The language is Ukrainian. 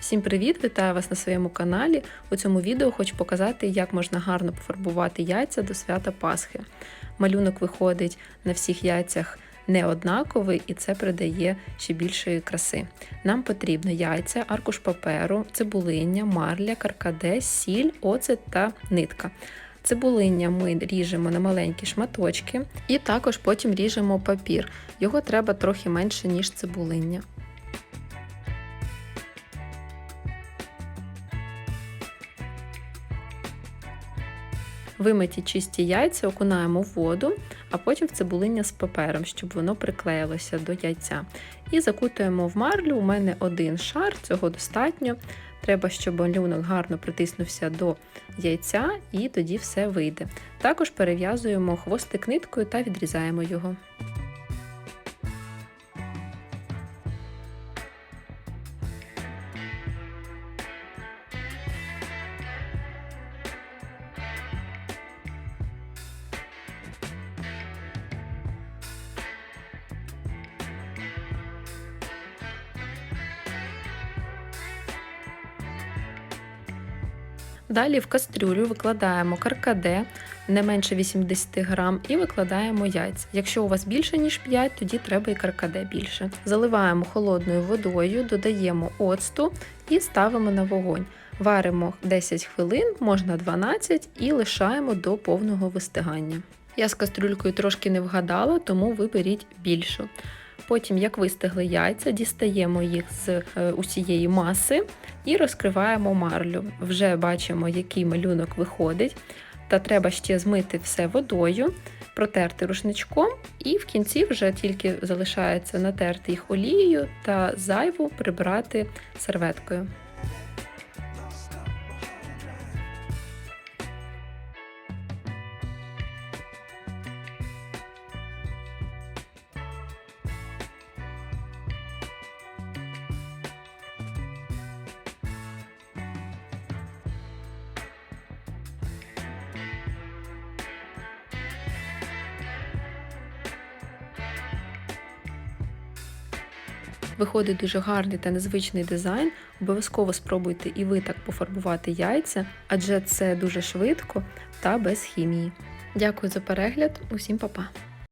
Всім привіт! Вітаю вас на своєму каналі. У цьому відео хочу показати, як можна гарно пофарбувати яйця до свята Пасхи. Малюнок виходить на всіх яйцях не однаковий, і це придає ще більшої краси. Нам потрібно яйця, аркуш паперу, цибулиння, марля, каркаде, сіль, оцет та нитка. Цибулиння ми ріжемо на маленькі шматочки і також потім ріжемо папір. Його треба трохи менше, ніж цибулиння. Вимиті чисті яйця окунаємо в воду, а потім в цибулиння з папером, щоб воно приклеїлося до яйця. І закутуємо в марлю. У мене один шар, цього достатньо. Треба, щоб малюнок гарно притиснувся до яйця, і тоді все вийде. Також перев'язуємо хвостик ниткою та відрізаємо його. Далі в кастрюлю викладаємо каркаде не менше 80 грам і викладаємо яйця. Якщо у вас більше ніж 5, тоді треба і каркаде більше. Заливаємо холодною водою, додаємо оцту і ставимо на вогонь. Варимо 10 хвилин, можна 12 і лишаємо до повного вистигання. Я з кастрюлькою трошки не вгадала, тому виберіть більшу. Потім, як вистигли яйця, дістаємо їх з е, усієї маси і розкриваємо марлю. Вже бачимо, який малюнок виходить. Та треба ще змити все водою, протерти рушничком, і в кінці вже тільки залишається натерти їх олією та зайву прибрати серветкою. Виходить дуже гарний та незвичний дизайн. Обов'язково спробуйте і ви так пофарбувати яйця, адже це дуже швидко та без хімії. Дякую за перегляд, усім па-па!